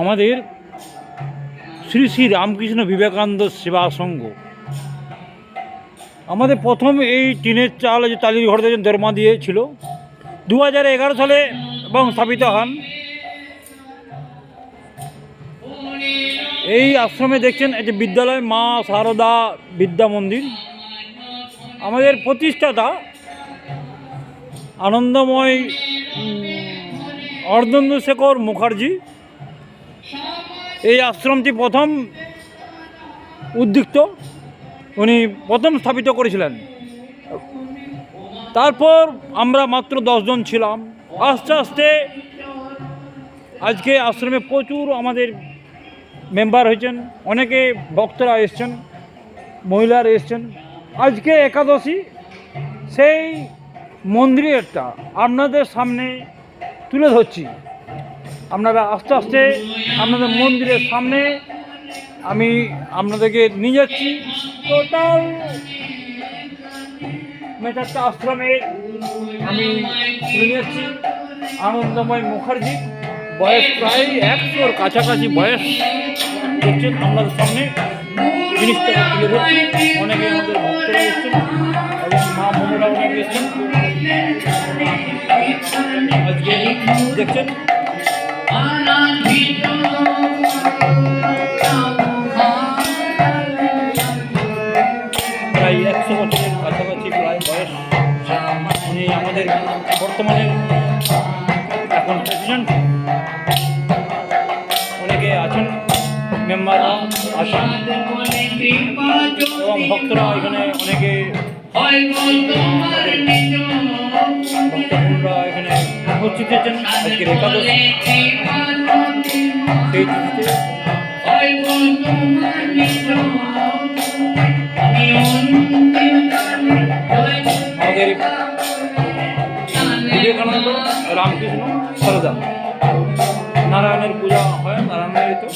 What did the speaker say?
আমাদের শ্রী শ্রী রামকৃষ্ণ বিবেকানন্দ সেবা সংঘ। আমাদের প্রথম এই টিনের চাল যে টালির ঘর থেকে দরমা দিয়েছিল দু হাজার এগারো সালে এবং স্থাপিত হন। এই আশ্রমে দেখছেন এই যে বিদ্যালয় মা সারদা বিদ্যা মন্দির। আমাদের প্রতিষ্ঠাতা আনন্দময় অর্ধেন্দু মুখার্জি এই আশ্রমটি প্রথম উদ্যুক্ত। উনি প্রথম স্থাপিত করেছিলেন। তারপর আমরা মাত্র দশজন ছিলাম। আস্তে আস্তে আজকে আশ্রমে প্রচুর আমাদের মেম্বার হয়েছেন। অনেকে ভক্তরা এসছেন, মহিলারা এসছেন। আজকে একাদশী, সেই মন্দিরেরটা আপনাদের সামনে তুলে ধরছি। আপনারা আস্তে আস্তে আপনাদের মন্দিরের সামনে আমি আপনাদেরকে নিয়ে যাচ্ছি। টোটাল মেটারটা আশ্রমে আমি নিয়ে যাচ্ছি। আনন্দময় মুখার্জি, বয়স প্রায় একশোর কাছাকাছি বয়স। দেখছেন আপনাদের সামনে জিনিসটাকে তুলে ধরছি। অনেকে আমাদের ভক্তরা এসছেন এবং মা বোনেরা অনেকে দেখছেন প্রায় একশো বছরের কাছাকাছি প্রায় বয়স। উনি আমাদের বর্তমানে এখন প্রেসিডেন্ট অনেকে আছেন মেম্বাররা আছেন এবং ভক্তরা এখানে অনেকে এখানে উপস্থিত হয়েছেন। আজকের একাদশী। সেই বিবেকানন্দ রামকৃষ্ণ সরদা নারায়ণের পূজা হয় নারায়ণের তো।